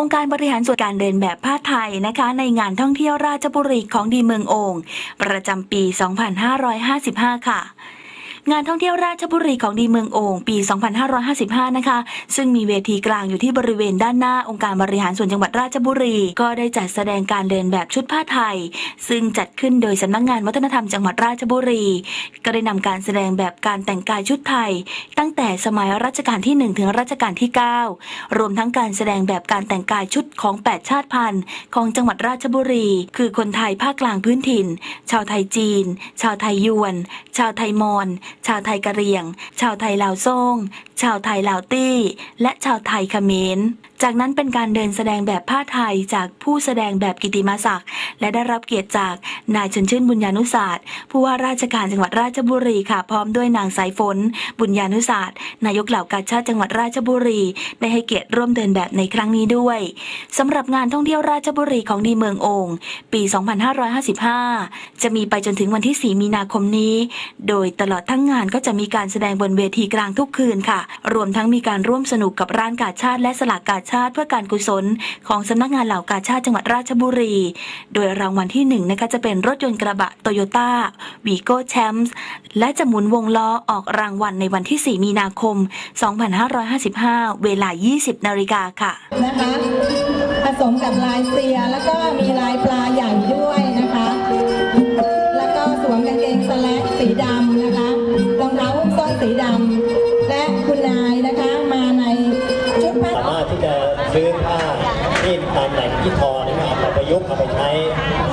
องค์การบริหารส่วนการเดินแบบผ้าไทยนะคะ ในงานท่องเที่ยวราชบุรีของดีเมืองโองประจำปี 2555 ค่ะ งานท่องเที่ยวราชบุรีของดีเมืองโอ่งปี 2555 นะคะ ซึ่งมีเวทีกลางอยู่ที่บริเวณด้านหน้าองค์การบริหารส่วนจังหวัดราชบุรี ก็ได้จัดแสดงการเดินแบบชุดผ้าไทย ซึ่งจัดขึ้นโดยสำนักงานวัฒนธรรมจังหวัดราชบุรี ก็ได้นำการแสดงแบบการแต่งกายชุดไทย ตั้งแต่สมัยรัชกาลที่ 1 ถึงรัชกาลที่ 9 รวมทั้งการแสดงแบบการแต่งกายชุดของ 8 ชาติพันธุ์ ของจังหวัดราชบุรี คือคนไทยภาคกลางพื้นถิ่น ชาวไทยจีน ชาวไทยยวน ชาวไทยมอญชาวไทยกะเหรี่ยง ชาวไทยลาวซ่งชาวไทยลาวตี้ และชาวไทยเขมร จากนั้นเป็นการเดินแสดงแบบผ้าไทยจากผู้แสดงแบบกิติมาศักดิ์และได้รับเกียรติจากนายชนชื่นบุญญานุศาสตร์ผู้ว่าราชการจังหวัดราชบุรีค่ะ พร้อมด้วยนางสายฝน บุญญานุศาสตร์นายกเหล่ากาชาติจังหวัดราชบุรี ได้ให้เกียรติร่วมเดินแบบในครั้งนี้ด้วยสำหรับงานท่องเที่ยวราชบุรีของดีเมืององค์ ปี 2555 จะมีไปจนถึงวันที่ 4 มีนาคมนี้ โดยตลอดทั้งงานก็จะมีการแสดงบนเวทีกลางทุกคืนค่ะ รวมทั้งมีการร่วมสนุกกับร้านกาชาติและสลากกาชาติเพื่อการกุศลของสำนักงานเหล่ากาชาติจังหวัดราชบุรี โดยรางวัลที่หนึ่งนะคะจะเป็นรถยนต์กระบะโตโยต้าวีโก้แชมป์และจะหมุนวงล้อออกรางวัลในวันที่ 4 มีนาคม 2555 เวลา 20 นาฬิกาค่ะ นะคะ ผสมกับลายเซียแล้วก็มีลายปลาใหญ่ด้วยนะคะ แล้วก็สวมกางเกงสแลกสีดำนะคะรองเท้าหุ้มส้นสีดำและคุณนายนะคะ ซื้อผ้าที่ตามแต่ที่ทอนี่มาเอาไประยุกต์เอาไปใช้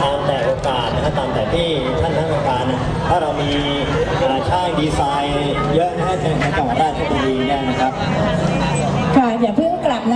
ตามแต่โอกาสนะตามแต่ที่ท่านท่านต้องการนะถ้าเรามีช่างดีไซน์เยอะนะในจังหวัดราชบุรีเนี่ยนะครับค่ะอย่าเพิ่งกลับนะ